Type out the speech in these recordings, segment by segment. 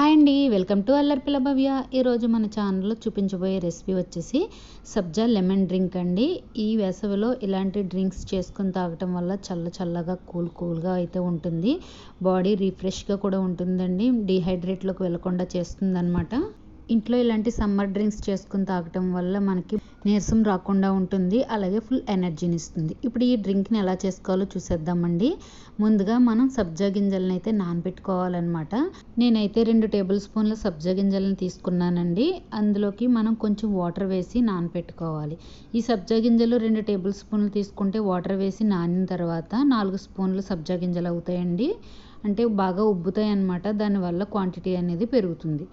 Hi అండి welcome to అల్లర్పిల్ల భవ్య. ఈరోజు మన ఛానల్లో చూపించబోయే రెసిపీ వచ్చేసి సబ్జా లెమన్ డ్రింక్ అండి. ఈ వేసవిలో ఇలాంటి డ్రింక్స్ చేసుకుని తాగటం వల్ల చల్ల చల్లగా కూల్ కూల్గా అయితే ఉంటుంది. బాడీ రిఫ్రెష్గా కూడా ఉంటుందండి. డీహైడ్రేట్లోకి వెళ్ళకుండా చేస్తుందన్నమాట. ఇంట్లో ఇలాంటి సమ్మర్ డ్రింక్స్ చేసుకుని తాగటం వల్ల మనకి నీరసం రాకుండా ఉంటుంది అలాగే ఫుల్ ఎనర్జీని ఇస్తుంది. ఇప్పుడు ఈ డ్రింక్ని ఎలా చేసుకోవాలో చూసేద్దామండి. ముందుగా మనం సబ్జా గింజలను అయితే నానబెట్టుకోవాలన్నమాట. నేనైతే రెండు టేబుల్ స్పూన్ల సబ్జా గింజలను తీసుకున్నానండి. అందులోకి మనం కొంచెం వాటర్ వేసి నానబెట్టుకోవాలి. ఈ సబ్జా గింజలు రెండు టేబుల్ స్పూన్లు తీసుకుంటే వాటర్ వేసి నానిన తర్వాత నాలుగు స్పూన్లు సబ్జా గింజలు అవుతాయండి. అంటే బాగా ఉబ్బుతాయి అన్నమాట దానివల్ల క్వాంటిటీ అనేది పెరుగుతుంది.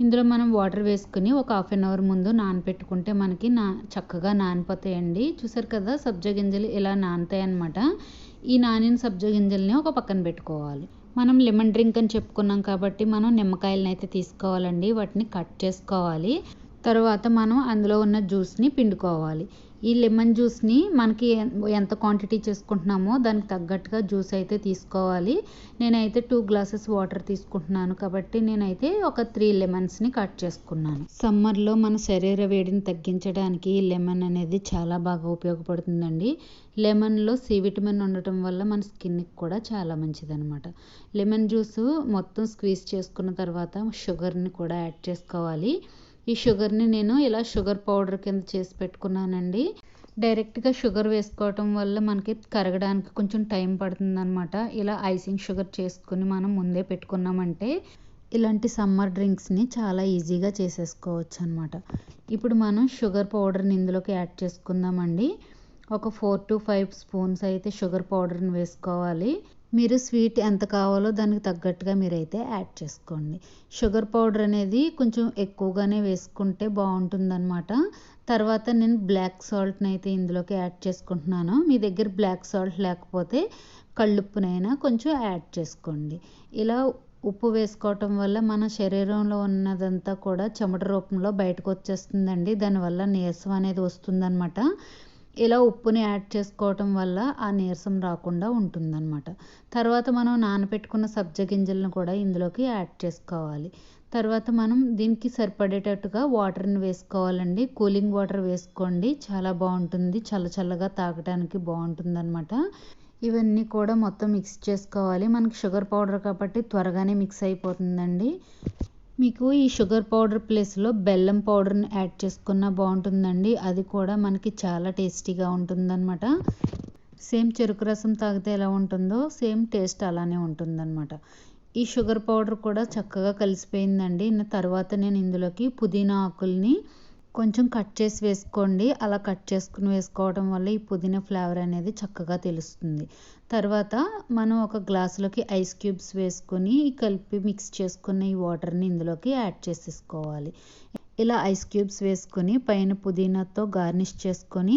ఇందులో మనం వాటర్ వేసుకుని ఒక హాఫ్ అన్ అవర్ ముందు నానపెట్టుకుంటే మనకి నా చక్కగా నానిపోతాయండి. చూసారు కదా సబ్జా గింజలు ఇలా నానతాయన్నమాట. ఈ నానిన సబ్జా గింజల్ని ఒక పక్కన పెట్టుకోవాలి. మనం లెమన్ డ్రింక్ అని చెప్పుకున్నాం కాబట్టి మనం నిమ్మకాయలను అయితే తీసుకోవాలండి. వాటిని కట్ చేసుకోవాలి. తర్వాత మనం అందులో ఉన్న జ్యూస్ని పిండుకోవాలి. ఈ లెమన్ జ్యూస్ని మనకి ఎంత క్వాంటిటీ చేసుకుంటున్నామో దానికి తగ్గట్టుగా జ్యూస్ అయితే తీసుకోవాలి. నేనైతే టూ గ్లాసెస్ వాటర్ తీసుకుంటున్నాను కాబట్టి నేనైతే ఒక త్రీ లెమన్స్ని కట్ చేసుకున్నాను. సమ్మర్లో మన శరీర వేడిని తగ్గించడానికి లెమన్ అనేది చాలా బాగా ఉపయోగపడుతుందండి. లెమన్లో సి విటమిన్ ఉండటం వల్ల మన స్కిన్కి కూడా చాలా మంచిదనమాట లెమన్ జ్యూస్ మొత్తం స్క్వీజ్ చేసుకున్న తర్వాత షుగర్ని కూడా యాడ్ చేసుకోవాలి. ఈ షుగర్ని నేను ఇలా షుగర్ పౌడర్ కింద చేసి పెట్టుకున్నానండి. డైరెక్ట్గా షుగర్ వేసుకోవటం వల్ల మనకి కరగడానికి కొంచెం టైం పడుతుందనమాట ఇలా ఐసింగ్ షుగర్ చేసుకుని మనం ముందే పెట్టుకున్నామంటే ఇలాంటి సమ్మర్ డ్రింక్స్ని చాలా ఈజీగా చేసేసుకోవచ్చు అనమాట ఇప్పుడు మనం షుగర్ పౌడర్ని ఇందులోకి యాడ్ చేసుకుందామండి. ఒక ఫోర్ టు ఫైవ్ స్పూన్స్ అయితే షుగర్ పౌడర్ని వేసుకోవాలి. మీరు స్వీట్ ఎంత కావాలో దానికి తగ్గట్టుగా మీరైతే యాడ్ చేసుకోండి. షుగర్ పౌడర్ అనేది కొంచెం ఎక్కువగానే వేసుకుంటే బాగుంటుందన్నమాట. తర్వాత నేను బ్లాక్ సాల్ట్ని అయితే ఇందులోకి యాడ్ చేసుకుంటున్నాను. మీ దగ్గర బ్లాక్ సాల్ట్ లేకపోతే కళ్ళుప్పునైనా కొంచెం యాడ్ చేసుకోండి. ఇలా ఉప్పు వేసుకోవటం వల్ల మన శరీరంలో ఉన్నదంతా కూడా చెమట రూపంలో బయటకు వచ్చేస్తుందండి. దానివల్ల నీరసం అనేది వస్తుందన్నమాట. ఇలా ఉప్పుని యాడ్ చేసుకోవటం వల్ల ఆ నీరసం రాకుండా ఉంటుందన్నమాట. తర్వాత మనం నానబెట్టుకున్న సబ్జ గింజలను కూడా ఇందులోకి యాడ్ చేసుకోవాలి. తర్వాత మనం దీనికి సరిపడేటట్టుగా వాటర్ని వేసుకోవాలండి. కూలింగ్ వాటర్ వేసుకోండి. చాలా బాగుంటుంది. చల్ల చల్లగా తాగడానికి బాగుంటుంది అనమాట ఇవన్నీ కూడా మొత్తం మిక్స్ చేసుకోవాలి. మనకి షుగర్ పౌడర్ కాబట్టి త్వరగానే మిక్స్ అయిపోతుందండి. మీకు ఈ షుగర్ పౌడర్ ప్లేస్లో బెల్లం పౌడర్ని యాడ్ చేసుకున్న బాగుంటుందండి. అది కూడా మనకి చాలా టేస్టీగా ఉంటుందన్నమాట. సేమ్ చెరుకు రసం తాగితే ఎలా ఉంటుందో సేమ్ టేస్ట్ అలానే ఉంటుందన్నమాట. ఈ షుగర్ పౌడర్ కూడా చక్కగా కలిసిపోయిందండి. తర్వాత నేను ఇందులోకి పుదీనా ఆకుల్ని కొంచెం కట్ చేసి వేసుకోండి. అలా కట్ చేసుకుని వేసుకోవడం వల్ల ఈ పుదీనా ఫ్లేవర్ అనేది చక్కగా తెలుస్తుంది. తర్వాత మనం ఒక గ్లాసులోకి ఐస్ క్యూబ్స్ వేసుకొని కలిపి మిక్స్ చేసుకున్న ఈ వాటర్ని ఇందులోకి యాడ్ చేసేసుకోవాలి. ఇలా ఐస్ క్యూబ్స్ వేసుకొని పైన పుదీనాతో గార్నిష్ చేసుకొని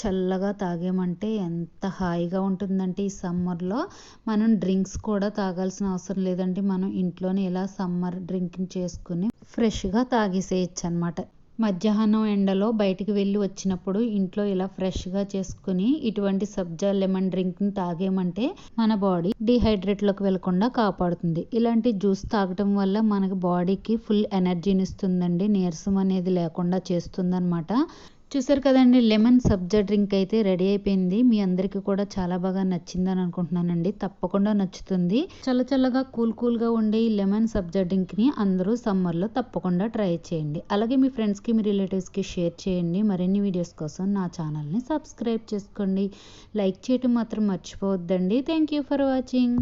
చల్లగా తాగామంటే ఎంత హాయిగా ఉంటుందంటే ఈ సమ్మర్లో మనం డ్రింక్స్ కూడా తాగాల్సిన అవసరం లేదంటే మనం ఇంట్లోనే ఇలా సమ్మర్ డ్రింకింగ్ చేసుకుని ఫ్రెష్గా తాగేసేయచ్చు అనమాట మధ్యాహ్నం ఎండలో బయటికి వెళ్ళి వచ్చినప్పుడు ఇంట్లో ఇలా ఫ్రెష్గా చేసుకుని ఇటువంటి సబ్జా లెమన్ డ్రింక్ని తాగేమంటే మన బాడీ డిహైడ్రేట్లోకి వెళ్ళకుండా కాపాడుతుంది. ఇలాంటి జ్యూస్ తాగటం వల్ల మనకి బాడీకి ఫుల్ ఎనర్జీని ఇస్తుందండి. నీరసం అనేది లేకుండా చేస్తుందన్నమాట. చూసారు కదండి లెమన్ సబ్జా డ్రింక్ అయితే రెడీ అయిపోయింది. మీ అందరికీ కూడా చాలా బాగా నచ్చిందని అనుకుంటున్నానండి. తప్పకుండా నచ్చుతుంది. చల్ల చల్లగా కూల్ కూల్గా ఉండే ఈ లెమన్ సబ్జా డ్రింక్ని అందరూ సమ్మర్లో తప్పకుండా ట్రై చేయండి. అలాగే మీ ఫ్రెండ్స్కి మీ రిలేటివ్స్కి షేర్ చేయండి. మరిన్ని వీడియోస్ కోసం నా ఛానల్ని సబ్స్క్రైబ్ చేసుకోండి. లైక్ చేయటం మాత్రం మర్చిపోవద్దండి. Thank you for watching